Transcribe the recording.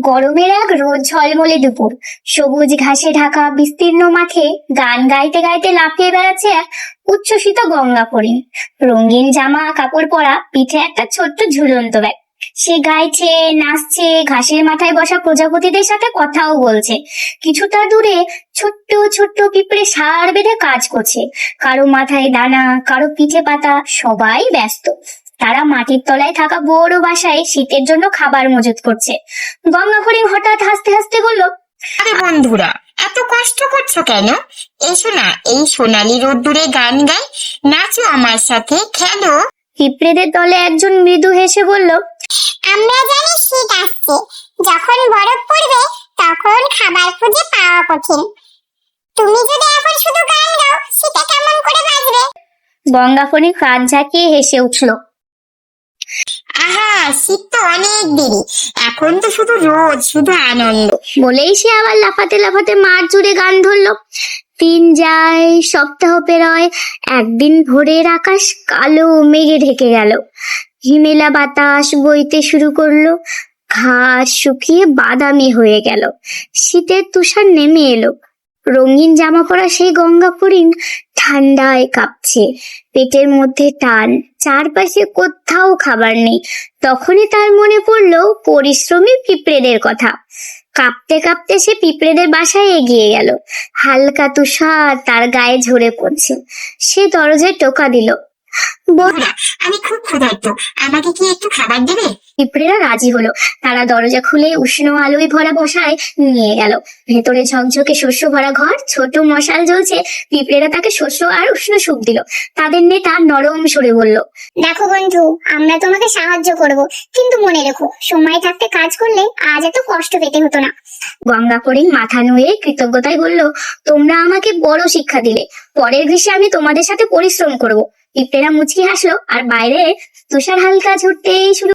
গরমের এক রোদ ঝলমলে দুপুর। সবুজ ঘাসে ঢাকা বিস্তীর্ণ মাঠে গান গাইতে গাইতে লাফিয়ে বেড়াচ্ছে এক উচ্ছ্বসিত গঙ্গা পরি। রঙিন জামা, কাপড় পরা, পিঠে একটা ছোট্ট ঝুলন্ত ব্যাগ। সে গাইছে, নাচছে, ঘাসের মাথায় বসা প্রজাপতিদের সাথে কথাও বলছে। কিছুটা দূরে ছোট্ট ছোট্ট পিঁপড়ে সার বেঁধে কাজ করছে। কারও মাথায় দানা, কারও পিঠে পাতা, সবাই ব্যস্ত। তারা মাটির তলায় থাকা বড় বাসায় শীতের জন্য খাবার মজুত করছে। গঙ্গা হরিণ হঠাৎ হাসতে হাসতে বলল আরে বন্ধুরা এত কষ্ট করছ কেন? এসো না এই সোনালি রোদ্দুরে গান গাই নাচো আমার সাথে খেলো। পিঁপড়েদের দলে একজন মৃদু হেসে বলল আমরা জানি শীত আসছে। যখন বরফ পড়বে তখন খাবার খুঁজে পাওয়া কঠিন। তুমি যদি এখন শুধু গান গাও সেটা কেমন করে বাজবে? গঙ্গা হরিণ কান ঝাঁকিয়ে হেসে উঠল আহা শীত তো অনেক দেরি। এখন তো শুধু রোদ, শুধু আনন্দ। বলেই সে আবার লাফাতে লাফাতে মাঠ জুড়ে গান ধরলো। দিন যায়, সপ্তাহ পেরোয়, একদিন ভোরের আকাশ কালো মেঘে ঢেকে গেল। হিমেলা বাতাস বইতে শুরু করল, ঘাস শুকিয়ে বাদামি হয়ে গেল। শীতের তুষার নেমে এলো। রঙিন জামা পরা সেই গঙ্গা হরিণ ঠান্ডায় কাঁপছে। পেটের মধ্যে টান, চারপাশে কোথাও খাবার নেই। তখনই তার মনে পড়ল পরিশ্রমী পিঁপড়েদের কথা। কাঁপতে কাঁপতে সে পিঁপড়েদের বাসায় এগিয়ে গেল। হালকা তুষার তার গায়ে ঝরে পড়ছে। সে দরজায় টোকা দিল বন্ধুরা আমি খুব ক্ষুধার্ত। আমাকে কি একটু খাবার দেবে? পিঁপড়েরা রাজি হলো। তারা দরজা খুলে উষ্ণ আলোয় ভরা বসায় নিয়ে গেল। ভেতরে ঝকঝকে শস্য ভরা ঘর ছোট মশাল জ্বলছে। পিঁপড়েরা তাকে শস্য আর উষ্ণ সুখ দিল। তাদের নেতা নরম সরে বলল দেখো বন্ধু আমরা তোমাকে সাহায্য করব। কিন্তু মনে রেখো সময় থাকতে কাজ করলে আজ এত কষ্ট পেতে হতো না। গঙ্গা করিম মাথা নুয়ে কৃতজ্ঞতায় বলল তোমরা আমাকে বড় শিক্ষা দিলে। পরের গ্রীষ্মে আমি তোমাদের সাথে পরিশ্রম করব। পিঁপড়েরা মুচকি হাসলো আর বাইরে তুষার হালকা ছুটতেই শুরু